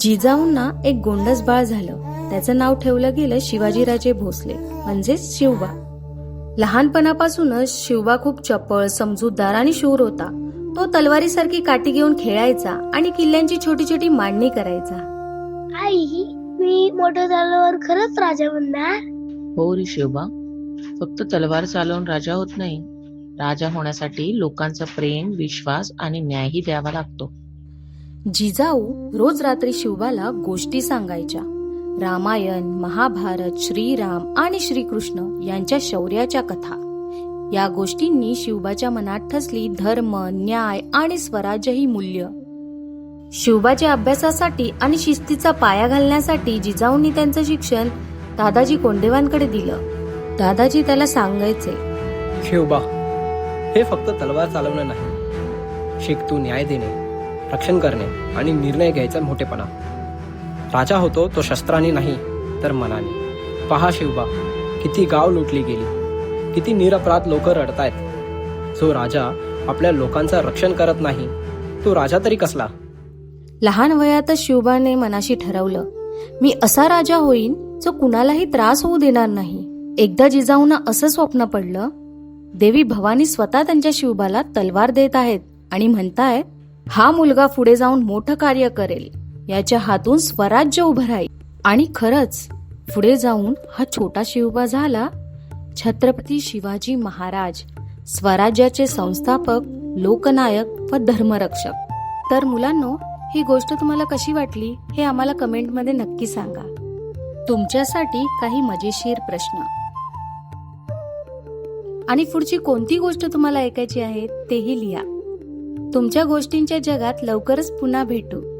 जिजाऊंना एक गोंडस बाळ झालं. त्याचं नाव ठेवलं गेलं शिवाजीराजे भोसले म्हणजेच शिवबा. लहानपणापासूनच शिवबा खूप चपळ समजूतदार आणि शूर होता. तो तलवारीसारखी काठी घेऊन खेळायचा आणि किल्ल्यांची छोटी छोटी मांडणी करायचा. आई मी मोठं झाल्यावर खरंच राजा बनणार? हो रे शिवबा. फक्त तलवार चालवून राजा होत नाही. राजा होण्यासाठी लोकांचा प्रेम विश्वास आणि न्यायही द्यावा लागतो. जिजाऊ रोज रात्री शिवबाला गोष्टी सांगायच्या. रामायण महाभारत श्रीराम आणि श्रीकृष्ण यांच्या शौर्याच्या कथा. या गोष्टींनी शिवबाच्या मनात ठसली धर्म न्याय आणि स्वराज्य ही मूल्य. शिवबाच्या अभ्यासासाठी आणि शिस्तीचा पाया घालण्यासाठी जिजाऊंनी त्यांचं शिक्षण दादाजी कोंडेवांकडे दिलं. दादाजी त्याला सांगायचे शिवबा हे फक्त तलवार चालवणं नाही. शिक तू न्याय देणे. रक्षण करणे आणि निर्णय घ्यायचा मोठेपणा. राजा होतो तो शस्त्राने नाही तर मनाने. पहा शिवबा किती गाव लुटली गेली. किती निरपराध लोक रडतायत. जो राजा आपल्या लोकांचं रक्षण करत नाही तो राजा तरी कसला? लहान वयातच शिवबाने मनाशी ठरवलं मी असा राजा होईन जो कुणालाही त्रास होऊ देणार नाही. एकदा जिजाऊंना असं स्वप्न पडलं देवी भवानी स्वतः त्यांच्या शिवबाला तलवार देत आहेत आणि म्हणतायत हा मुलगा पुढे जाऊन मोठं कार्य करेल. याच्या हातून स्वराज्य उभं राहील. आणि खरंच पुढे जाऊन हा छोटा शिवबा झाला छत्रपती शिवाजी महाराज स्वराज्याचे संस्थापक लोकनायक व धर्मरक्षक. तर मुलांनो ही गोष्ट तुम्हाला कशी वाटली हे आम्हाला कमेंटमध्ये नक्की सांगा. तुमच्यासाठी काही मजेशीर प्रश्न. आणि पुढची कोणती गोष्ट तुम्हाला ऐकायची आहे तेही लिहा. तुमच्या गोष्टींच्या जगात लवकरच पुन्हा भेटू.